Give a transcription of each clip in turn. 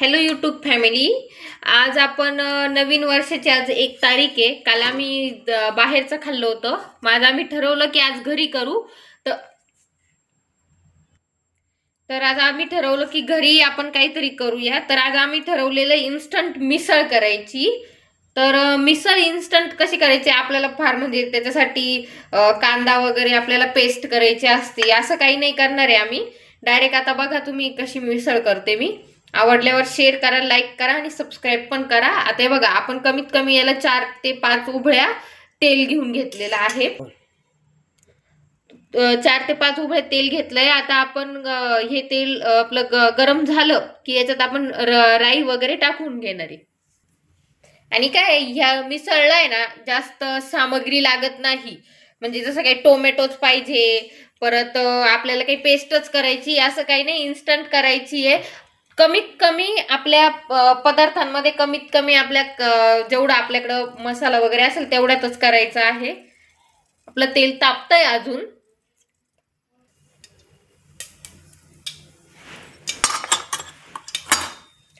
Hello YouTube family आज आपण नवीन वर्षाची आज एक तारीख आहे. काल आम्ही बाहेरचं खाल्लं होतं. माझं आम्ही ठरवलं की आज घरी करू. तर तर आज आम्ही ठरवलं की घरी आपण काहीतरी करूया. तर आज आम्ही ठरवलेलं इन्स्टंट मिसळ करायची. तर मिसळ इन्स्टंट कशी करायची आपल्याला फार म्हणजे त्याच्यासाठी कांदा वगैरे आपल्याला पेस्ट करायची असते. असं काही नाही करणार आहे आम्ही. डायरेक्ट आता बघा तुम्ही कशी मिसळ करते मी. आवडल्यावर शेअर करा लाईक करा आणि सबस्क्राईब पण करा. आता हे बघा आपण कमीत कमी याला चार ते पाच उभळ्या तेल घेऊन घेतलेलं आहे. चार ते पाच उभळे तेल घेतलंय. आता आपण हे तेल आपलं गरम झालं की याच्यात आपण राई वगैरे टाकून घेणार आहे. आणि काय ह्या मिसळला आहे ना जास्त सामग्री लागत नाही. म्हणजे जसं काही टोमॅटोच पाहिजे परत आपल्याला काही पेस्टच करायची असं काही नाही इन्स्टंट करायची आहे. कमीत कमी आपल्या पदार्थांमध्ये कमीत कमी आपल्या जेवढा आपल्याकडं मसाला वगैरे असेल तेवढ्यातच करायचं आहे. आपलं तेल तापतंय अजून.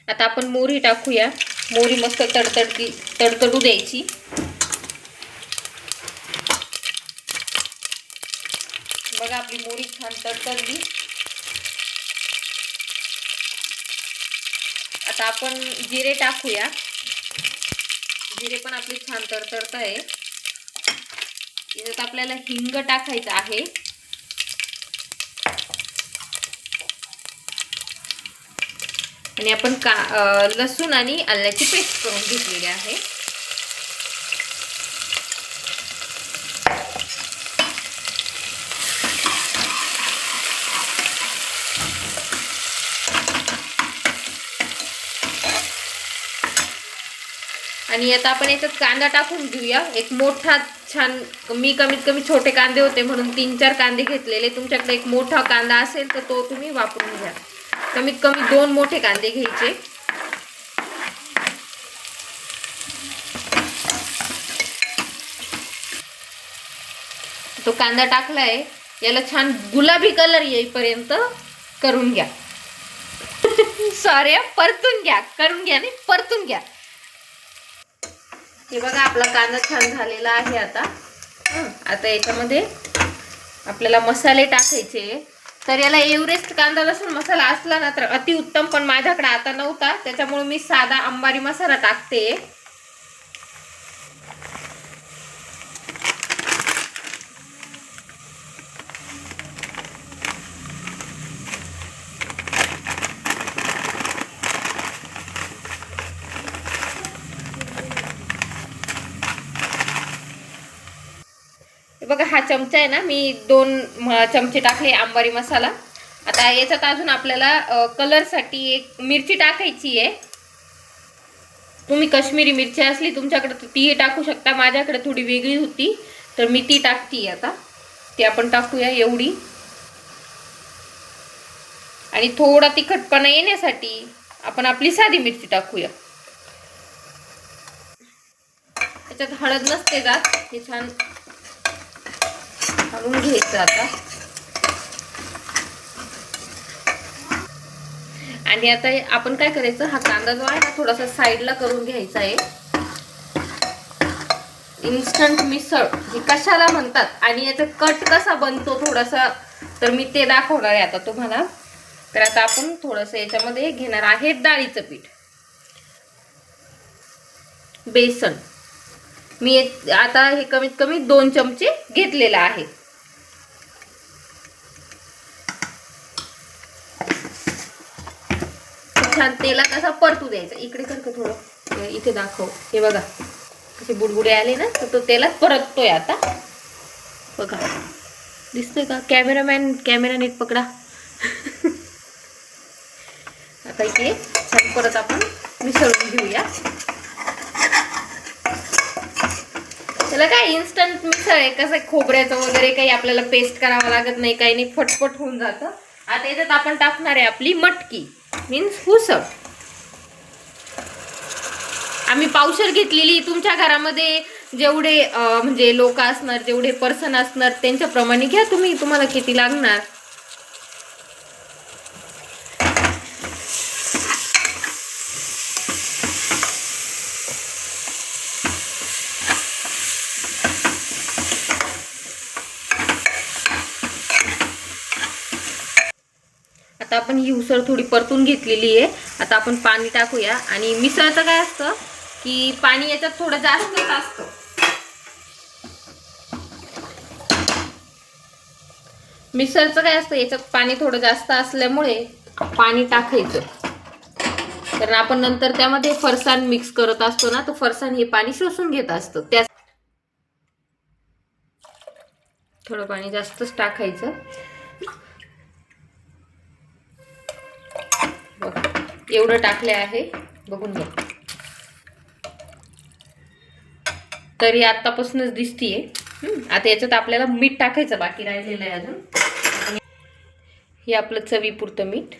आता आपण मोहरी टाकूया. मोहरी मस्त तडतडती तडतडू द्यायची. बघा आपली मोहरी छान तडतडली. आता आपण जिरे टाकूया. जिरे पण आपले छान तरतरत आहे. त्याच्यात आपल्याला हिंग टाकायचं आहे. आणि आपण का लसूण आणि आल्याची पेस्ट करून घेतलेली आहे. आणि आता आपण याच्यात कांदा टाकून घेऊया. एक मोठा छान मी कमीत कमी छोटे कांदे होते म्हणून तीन चार कांदे घेतलेले. तुमच्याकडे एक मोठा कांदा असेल तर तो तुम्ही वापरून घ्या. कमीत कमी दोन मोठे कांदे घ्यायचे. तो कांदा टाकलाय. याला छान गुलाबी कलर येईपर्यंत करून घ्या. सॉरी परतून घ्या. करून घ्या नाही परतून घ्या. हे बघा आपला कांदा छान झालेला आहे आता. आता याच्यामध्ये आपल्याला मसाले टाकायचे. तर याला एव्हरेस्ट कांदा लसूण मसाला असला ना तर अतिउत्तम पण माझ्याकडे आता नव्हता. त्याच्यामुळे मी साधा अंबारी मसाला टाकते. बघा हा चमचा आहे ना मी दोन चमचे टाकले आंबारी मसाला. आता याच्यात अजून आपल्याला कलरसाठी एक मिरची टाकायची आहे. तुम्ही काश्मीरी मिरची असली तुमच्याकडे तर तीही टाकू शकता. माझ्याकडे थोडी वेगळी होती तर मी ती टाकती आता. ती आपण टाकूया एवढी. आणि थोडा तिखटपणा येण्यासाठी आपण आपली साधी मिरची टाकूया. त्याच्यात हळद नसते जात हे छान घालून घ्यायचं आता. आणि आता आपण काय करायचं? हा कांदा जो आहे ना थोडासा साईडला करून घ्यायचा आहे. इन्स्टंट मिसळ हे कशाला म्हणतात? आणि याचा कट कसा बनतो थोडासा? तर मी ते दाखवणार आहे आता तुम्हाला. तर आता आपण थोडंसं याच्यामध्ये घेणार आहे डाळीचं पीठ. बेसन. मी आता हे कमीत कमी दोन चमचे घेतलेलं आहे. छान तेलात असा परतू द्यायचा. इकडे कर का थोडं? इथे दाखव. हे बघा. असे बुडबुडे आले ना तर तो तेलात परततोय आता. बघा. दिसतोय का? कॅमेरामॅन कॅमेरा नीट पकडा. आता इथे छान परत आपण मिसळून घेऊया. त्याला काय इन्स्टंट मिसळ आहे? कसं आहे, खोबऱ्याचं वगैरे काही आपल्याला पेस्ट करावं लागत नाही काही नाही फटफट होऊन जातं. आता याच्यात आपण टाकणार आहे आपली मटकी. मीन्स उसळ आम्ही पावशर घेतलेली. तुमच्या घरामध्ये जेवढे म्हणजे लोक असणार जेवढे पर्सन असणार त्यांच्याप्रमाणे घ्या तुम्ही. तुम्हाला किती लागणार? आता आपण ही उसळ थोडी परतून घेतलेली आहे. आता आपण पाणी टाकूया. आणि मिसळचं काय असतं की पाणी याच्यात थोडं जास्तच असतं. मिसळचं काय असतं? याच्यात पाणी थोडं जास्त असल्यामुळे पाणी टाकायचं. कारण आपण नंतर त्यामध्ये फरसाण मिक्स करत असतो ना तर फरसाण हे पाणी शोषून घेत असतं. त्या थोडं पाणी जास्तच टाकायचं बघा एवढं टाकले आहे. बघून घ्या. तरी आतापासूनच दिसतीये. आता याच्यात आपल्याला मीठ टाकायचं बाकी राहिलेलं आहे अजून. हे आपलं चवीपुरतं मीठ.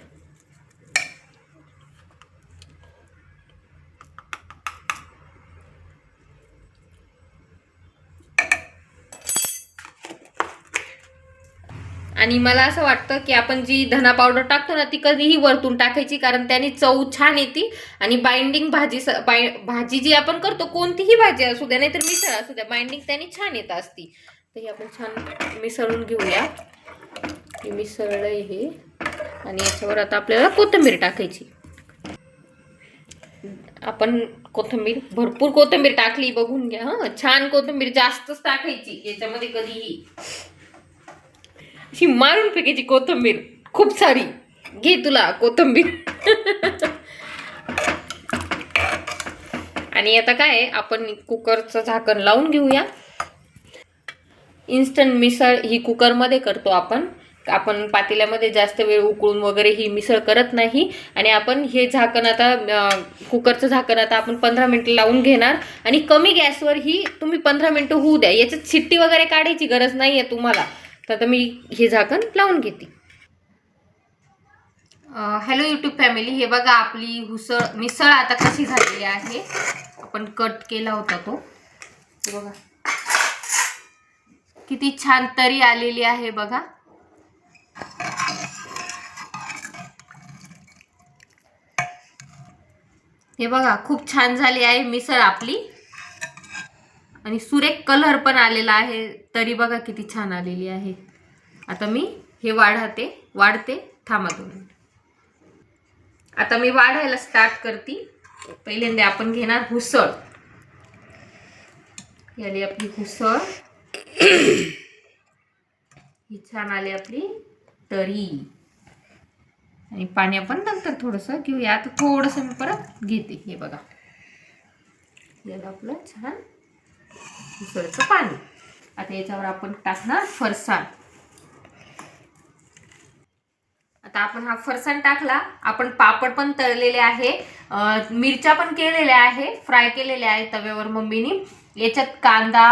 आणि मला असं वाटतं की आपण जी धना पावडर टाकतो ना ती कधीही वरतून टाकायची कारण त्याने चव छान येते. आणि बाइंडिंग भाजी स- बाय भाजी जी आपण करतो कोणतीही भाजी असू द्या नाहीतर मिसळ असू द्या बाइंडिंग त्याने छान येत असती. तर हे आपण छान मिसळून घेऊया. हे मिसळलंय हे आणि याच्यावर आता आपल्याला कोथिंबीर टाकायची. आपण कोथिंबीर भरपूर कोथिंबीर टाकली बघून घ्या हां. छान कोथिंबीर जास्तच टाकायची याच्यामध्ये कधीही. अशी मारून फेकायची कोथिंबीर. खूप सारी. घे तुला कोथिंबीर. आणि आता काय आहे, आपण कुकरचं झाकण लावून घेऊया. इन्स्टंट मिसळ ही कुकरमध्ये करतो आपण. आपण पातेल्यामध्ये जास्त वेळ उकळून वगैरे ही मिसळ करत नाही. आणि आपण हे झाकण आता कुकरचं झाकण आता आपण पंधरा मिनटं लावून घेणार. आणि कमी गॅसवर ही तुम्ही पंधरा मिनटं होऊ द्या. याच्यात शिट्टी वगैरे काढायची गरज नाही आहे तुम्हाला. तर आता मी हे झाकण लावून घेते. हॅलो यूट्यूब फॅमिली हे बघा आपली हुसळ मिसळ आता कशी झालेली आहे. आपण कट केला होता तो. बघा. किती छान तरी आलेली आहे बघा. हे बघा खूप छान झाली आहे मिसळ आपली. आणि सुरेख कलर पण आलेला आहे. तरी बघा किती छान आलेली आहे. आता मी हे वाढते वाढते. थांबा दोन आता मी वाढायला स्टार्ट करते. पहिल्यांदा आपण घेणार हुसळ. आली आपली हुसळ. ही छान आली आपली तरी. आणि पाणी आपण नंतर थोडंसं घेऊया. आता थोडंसं मी परत घेते. हे बघा. याला आपलं छान उसळचं पाणी. आता याच्यावर आपण टाकणार फरसाण. आता आपण हा फरसाण टाकला. आपण पापड पण तळलेले आहे. मिरच्या पण केलेल्या आहे. फ्राय केलेल्या आहे तव्यावर मम्मीनी. याच्यात कांदा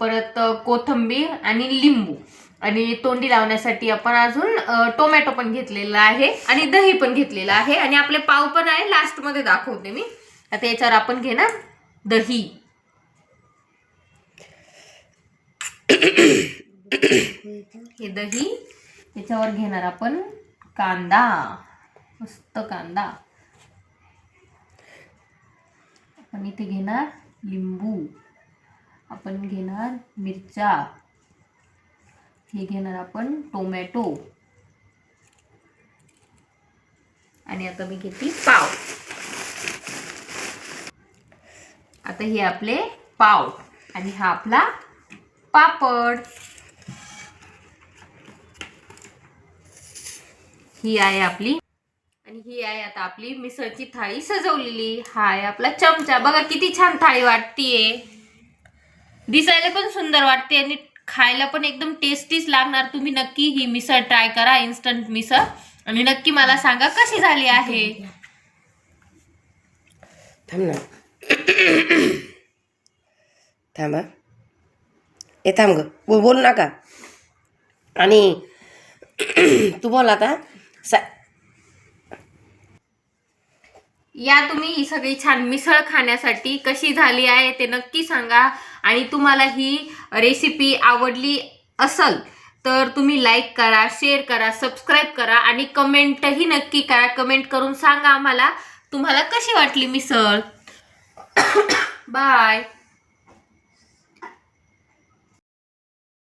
परत कोथंबीर आणि लिंबू. आणि तोंडी लावण्यासाठी आपण अजून टोमॅटो पण घेतलेला आहे आणि दही पण घेतलेलं आहे. आणि आपले पाव पण आहे. लास्टमध्ये दाखवते मी. आता याच्यावर आपण घेणार दही. हे दही त्याच्यावर घेणार आपण कांदा मस्त कांदा. आपण इथे घेणार लिंबू आपण घेणार मिरच्या हे घेणार आपण टोमॅटो. आणि आता मी घेते पाव. आता हे आपले पाव आणि हा आपला पापड. ही आहे आपली. आणि ही आहे आता आपली मिसळची थाळी सजवलेली. हा आहे आपला चमचा. बघा किती छान थाळी वाटतीये. दिसायला पण सुंदर वाटते आणि खायला पण एकदम टेस्टीच लागणार. तुम्ही नक्की ही मिसळ ट्राय करा. इन्स्टंट मिसळ. आणि नक्की मला सांगा कशी झाली आहे. थांब ना. हा. थांब ग. बोल बोलू नका आणि तू बोल आता. सा या तुम्ही ही सगळी छान मिसळ खाण्यासाठी कशी झाली आहे ते नक्की सांगा. आणि तुम्हाला ही रेसिपी आवडली असल तर तुम्ही लाईक करा शेअर करा सबस्क्राईब करा आणि कमेंटही नक्की करा. कमेंट करून सांगा आम्हाला तुम्हाला कशी वाटली मिसळ. बाय